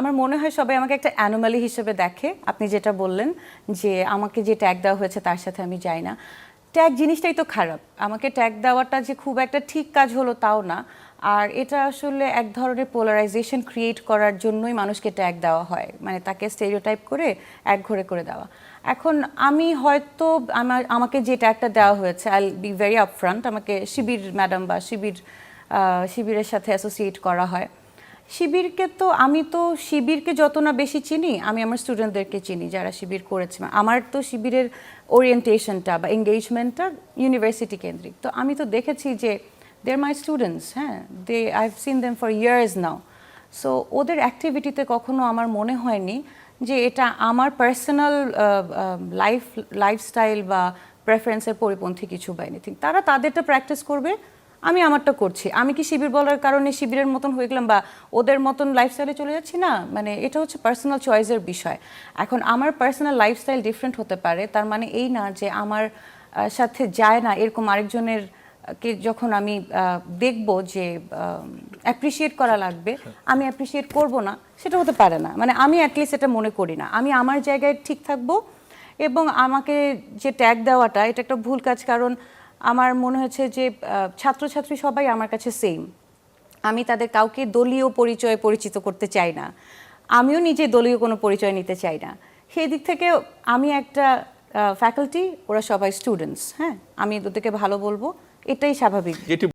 আমার মনে হয় সবাই আমাকে একটা অ্যানোমালি হিসেবে দেখে। আপনি যেটা বললেন যে আমাকে যে ট্যাগ দেওয়া হয়েছে তার সাথে আমি যাই না। ট্যাগ জিনিসটাই তো খারাপ। আমাকে ট্যাগ দেওয়াটা যে খুব একটা ঠিক কাজ হলো তাও না। আর এটা আসলে এক ধরনের পোলারাইজেশন ক্রিয়েট করার জন্যই মানুষকে ট্যাগ দেওয়া হয়। মানে তাকে স্টেরিওটাইপ করে এক ঘরে করে দেওয়া। এখন আমি হয়তো আমার, আমাকে যে ট্যাগটা দেওয়া হয়েছে আই বি ভেরি আপফ্রন্ট আমাকে শিবির ম্যাডাম বা শিবির শিবিরের সাথে অ্যাসোসিয়েট করা হয়। শিবিরকে তো, আমি তো শিবিরকে যত না বেশি চিনি, আমি আমার স্টুডেন্টদেরকে চিনি যারা শিবির করেছে। আমার তো শিবিরের ওরিয়েন্টেশনটা বা এঙ্গেজমেন্টটা ইউনিভার্সিটি কেন্দ্রিক। তো আমি তো দেখেছি যে দে আর মাই স্টুডেন্টস হ্যাঁ? They I have seen them for years now so ওদের অ্যাক্টিভিটিতে কখনো আমার মনে হয়নি যে এটা আমার পার্সোনাল লাইফ লাইফস্টাইল বা প্রেফারেন্সের পরিপন্থী কিছু বা এনিথিং তারা তাদেরটা প্র্যাকটিস করবে আমি আমারটা করছি। আমি কি শিবির বলার কারণে শিবিরের মতন হয়ে গেলাম বা ওদের মতন লাইফস্টাইলে চলে যাচ্ছি? না মানে এটা হচ্ছে পার্সোনাল চয়েসের বিষয়। এখন আমার পার্সোনাল লাইফস্টাইল ডিফারেন্ট হতে পারে, তার মানে এই না যে আমার সাথে যায় না এরকম আরেকজনের কে যখন আমি দেখব যে অ্যাপ্রিসিয়েট করা লাগবে, আমি অ্যাপ্রিসিয়েট করব না, সেটা হতে পারে না। মানে আমি অ্যাটলিস্ট এটা মনে করি না। আমি আমার জায়গায় ঠিক থাকব এবং আমাকে যে ট্যাগ দেওয়াটা, এটা একটা ভুল কাজ। কারণ আমার মনে হয়েছে যে ছাত্রছাত্রী সবাই আমার কাছে সেম আমি তাদের কাউকে দলীয় পরিচয়ে পরিচিত করতে চাই না। আমিও নিজে দলীয় কোনো পরিচয় নিতে চাই না। সেই দিক থেকে আমি একটা ফ্যাকাল্টি ওরা সবাই স্টুডেন্টস হ্যাঁ? আমি ওদেরকে ভালো বলব, এটাই স্বাভাবিক।